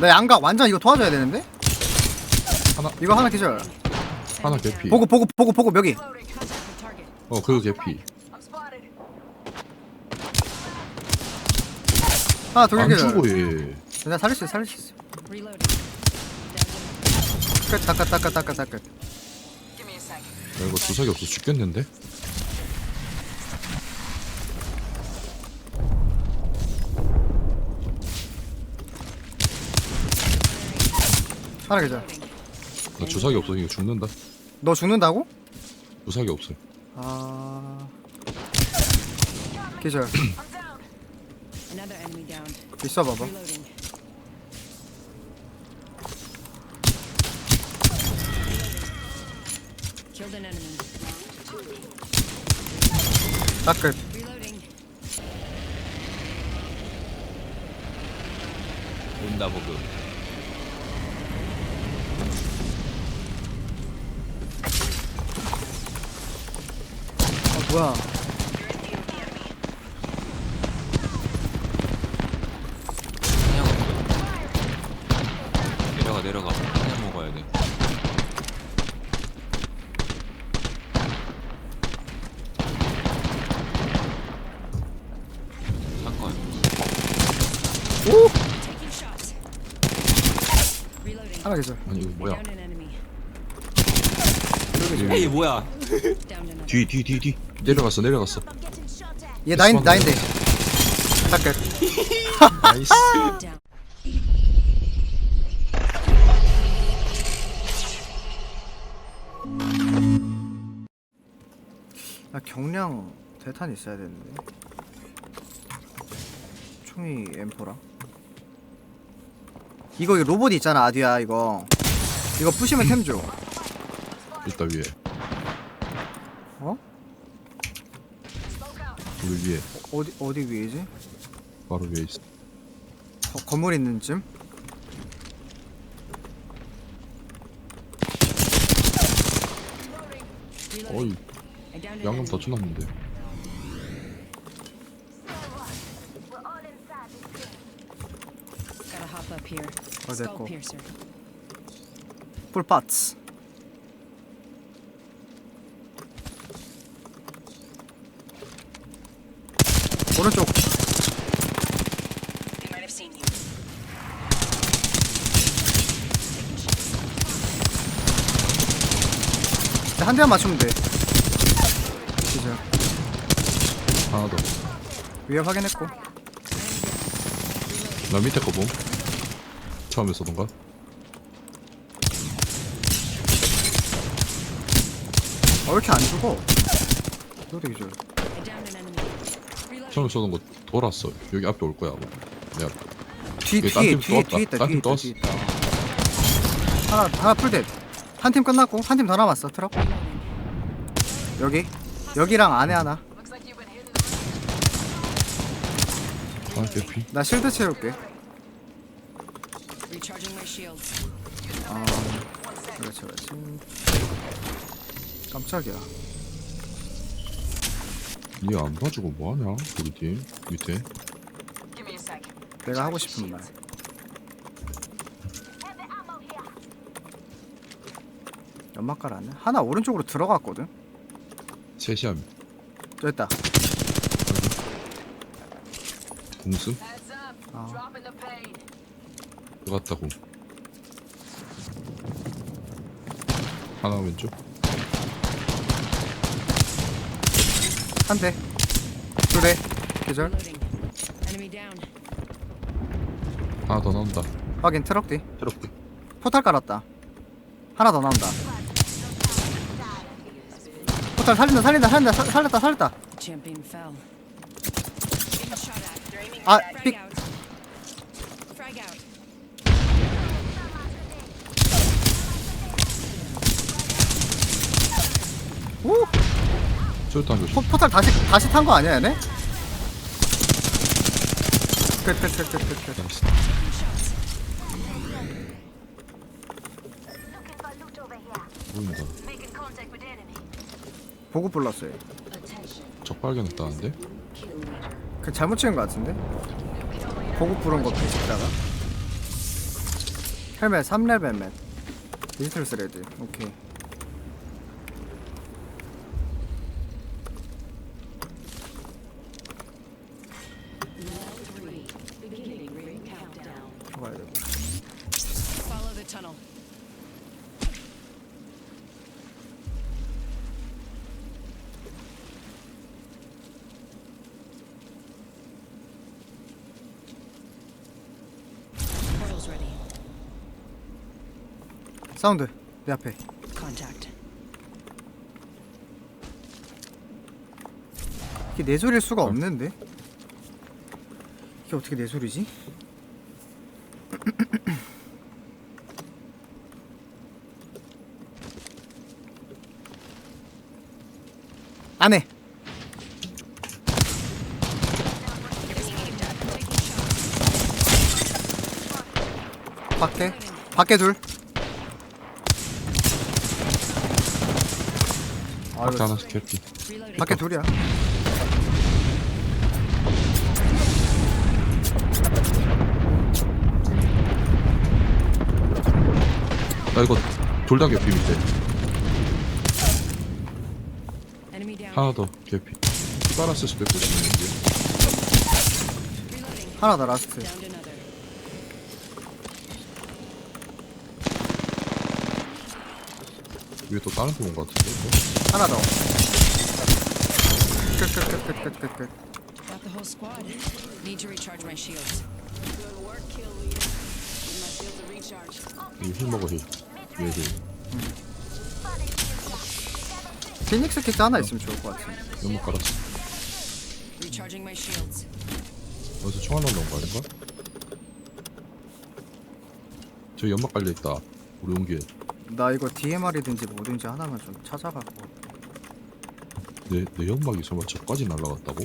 나 양각 완전 이거 도와줘야 되는데? 하나 이거 하나 기절. 하나 개피. 보고 보고 보고 보고 여기. 어 그거 개피. 하나 돌안 기절. 죽어 얘. 내가 살릴 수 있어 살릴 수 있어. 끝 닦아 닦아 닦아 닦아. 야, 이거 주사기 없어 죽겠는데? 하나 기절. 나 주사기 없어 이거 죽는다. 너 죽는다고? 주사기 없어. 아. 기절. Another enemy downed. 있어 봐봐. Reloading. Killed an enemy. 딱 끝. Reloading. 온다 보급 뭐야? 그냥 내려가 내려가 그냥 먹어야 돼 사건 오! Taking shots. Reloading. 하나 기절. 아니 이거 뭐야? Downed an enemy. 에이 뭐야. 뒤 뒤 뒤 뒤. 내려갔어 내려갔어. 얘 나인 나인데. 딱 끝. 나이스. 나 경량 대탄 있어야 되는데. 총이 M4라. 이거 이 로봇 있잖아 아디야 이거. 이거 부시면 템 줘. 있다 위에. 어? 여기 위에. 어디 어디 위에지? 바로 위에 있어. 거, 건물 있는 쯤? 어이 양념. 더 쳐놨는데. Gotta hop up here. Oh, they're Skull cool. piercer. 풀 파츠. 오른쪽 you. 한 대만 맞추면 돼. 기절. 하나 더. 위에 확인했고. 나 밑에 거 봄. 처음에 쏘던가. 어, 왜 이렇게 안 죽어? 너도 기절. 처음에 쏘던 거 돌았어. 여기 앞에 올 거야. 아마. 내 앞에. 뒤딴 뒤에 팀 뒤에 또 뒤에 있다. 딴 뒤에 팀 있다 또 뒤에 있다. 하나 하나 풀댓. 한팀 끝났고 한 팀 더 남았어 트럭. 여기 여기랑 안에 하나. 하나 개피. 나 실드 채울게. Recharging my shields. 아 그렇지 그렇지. 깜짝이야. 니안 봐주고 뭐하냐? 우리 팀 밑에. 내가 하고 싶은 말. 연막 깔았네. 하나 오른쪽으로 들어갔거든. 저 있다. 공수 아, 들어갔다고. 하나 왼쪽. 한 대. 두 대. 기절. Reloading. Enemy down. 하나 더 나온다. 확인 트럭 뒤. 트럭 포탈 깔았다. 하나 더 나온다. 포탈 살린다 살린다 살린다 살- 살렸다 살렸다. The champion fell. Getting shot at. They're aiming 아, Frag 삑. out. Frag out. 오! 저탄 조심. 포, 포탈 다시 다시 탄 거 아니야 얘네? 끝끝끝끝끝 나이스. 보인다. 보고 불렀어요. 적 발견했다는데? 그 잘못 찍은 거 같은데? 보고 부른 거 비슷하다. 헬멧 3레벨 맷 디지털 스레드 오케이 가야 되고 Follow the tunnel. Portal's ready. 사운드 내 앞에 Contact. 이게 내 소리일 수가 없는데 이게 어떻게 내 소리지? 안해 밖에 밖에 둘 아, 밖에 이거 하나씩 개피. 밖에 둘이야 나 이거 돌당 개피 밑에 Enemy down. 하나 더 개피 빨았을 수도 있고 싶은데. 하나 더 라스트. 위에 또 다른 팀온거 같은데 이거? 하나 더 끝끝끝끝끝끝 Got the whole squad. Need to recharge my shields. 이거 힐 먹어 힐 위에 힐 피닉스 키트 하나 있으면 좋을 것 같아 연막 깔았어 Recharging my shields. 어디서 총알 나온 거 아닌가? 저기 연막 깔려있다 우리 온 길에 나 이거 DMR이든지 뭐든지 하나만 좀 찾아갖고 내, 내 연막이 정말 저까지 날라갔다고?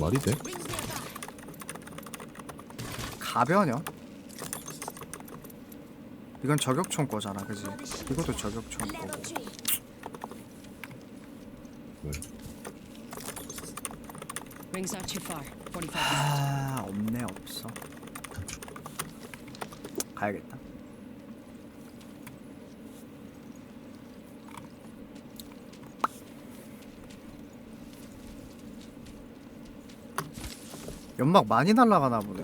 말이 돼? 가변형? 이건 저격총 거잖아 그지? 이것도 저격총 거고 왜? Ring's not too far. 45 left. 아 없네 없어 가야겠다 연막 많이 날라가나 보네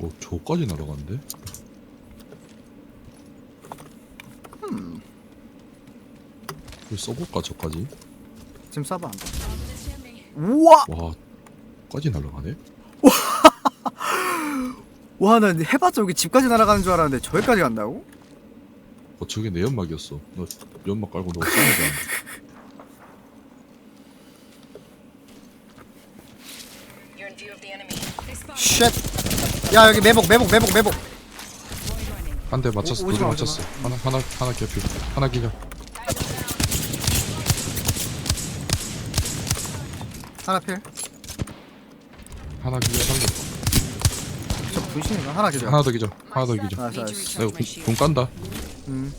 어 저까지 날아갔는데? 왜 써볼까 저까지? 지금 쏴봐 우와 와 까지 날아가네? 와난 해봤자 여기 집까지 날아가는 줄 알았는데 저기까지 간다고? 어 저게 내 연막이었어 너 연막 깔고 너 싸우지 않 쉣! 야 여기 매복 매복 매복 매복. 한 대 맞췄어 오- 오지마, 맞췄어 하나 하나 하나 개피 하나 기절 하나 필. 하나 기절 상대 저 분신인가? 하나 기절. 하나 더 기절 하나 더 나이스. 내가 공. 깐다 음.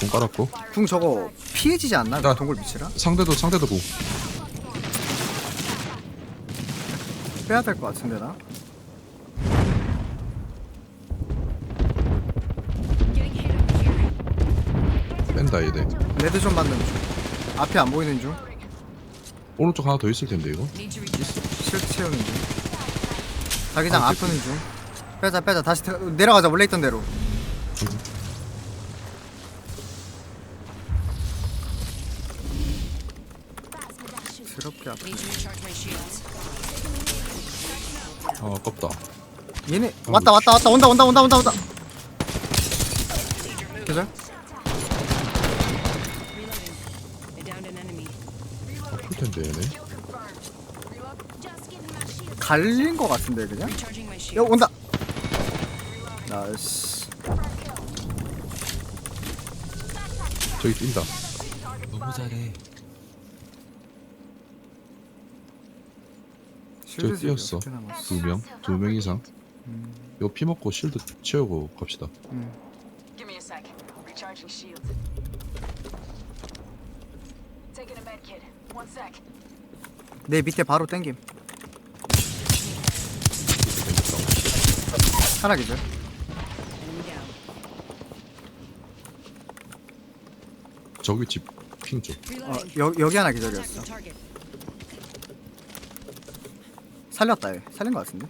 공 깔았고 궁 저거 피해지지 않나? 나- 동굴 밑이라? 상대도 상대도 공 빼야 될 것 같은데 나? 뺀다 얘네 레드 좀 맞는 중. 앞이 안 보이는 중. 오른쪽 하나 더 있을 텐데 이거. 실드 채우는 중. 자기장 아, 아프는 중. 빼자 빼자 다시 태- 내려가자 원래 있던 대로. 더럽게 아프. Need to recharge my shields. 아 아깝다 얘네 왔다 왔다 왔다 온다 온다 온다 온다 온다. 그죠? Reloading. They downed an enemy. 아플 텐데 얘네 갈린 것 같은데 그냥? 야. 온다. 나이스. 저기 뛴다 너무 잘해. 저 뛰었어. 두 명, 두 명 이상. 음, 이거 피 먹고 실드 채우고 갑시다. 음. 내 밑에 바로 땡김 하나 기절 저기 집 핑 쪽. 어, 여, 여기 하나 기절이었어 살렸다 얘 살린 거 같은데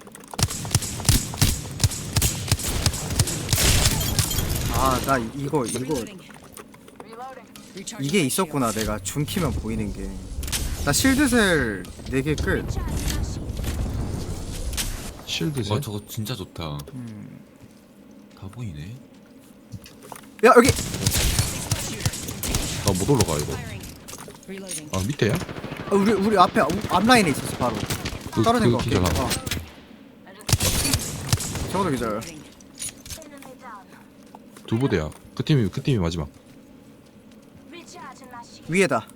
아 나 이거 이거 이게 있었구나. 내가 줌 키면 보이는 게나 실드셀 4개 끝 실드 와 셋. 저거 진짜 좋다 음. 다 보이네 야 여기 나 못 올라가 이거. 아 밑에야? 아, 우리 우리 앞에 우- 앞라인에 있었어 바로 그, 떨어진 그 거 기절 하나. 어. 저거도 기절. 두 부대야. 그 팀이 그 팀이 마지막. 위에다 야,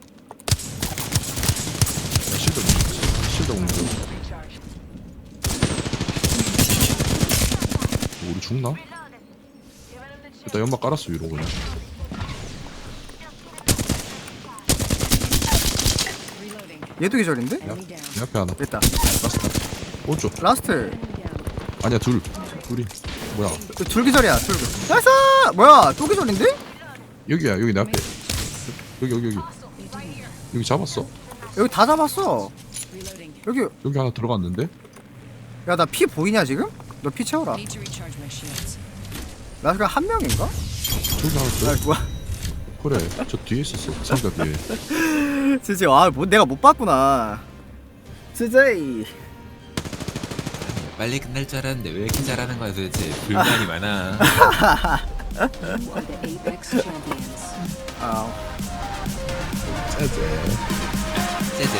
실드 실드 없는 거. Recharge. 우리 죽나? 일단 연막 깔았어 위로 그냥. Reloading. 얘도 기절인데? 내 앞에 하나. 됐다 라스트. 오른쪽. 라스트. 아니야 둘. 둘이. 뭐야? 그둘 기절이야 둘 기절 나이스 뭐야 또 기절인데? 여기야 여기 내 앞에. 여기 여기 여기. 여기 잡았어. 여기 다 잡았어. 여기 여기 하나 들어갔는데? 야 나 피 보이냐 지금? 너 피 채워라 Need to recharge my shields. 나 지금 한 명인가? 저기 하나 아 더. 뭐야 그래. 저 뒤에 있었어. 상자 뒤에. 진짜 아 뭐 내가 못 봤구나 진짜 이 빨리 끝날 줄 알았는데 왜 이렇게 잘하는 거야 도대체 불만이 많아 You are the Apex champions. 아 짜잔. 쟤쟤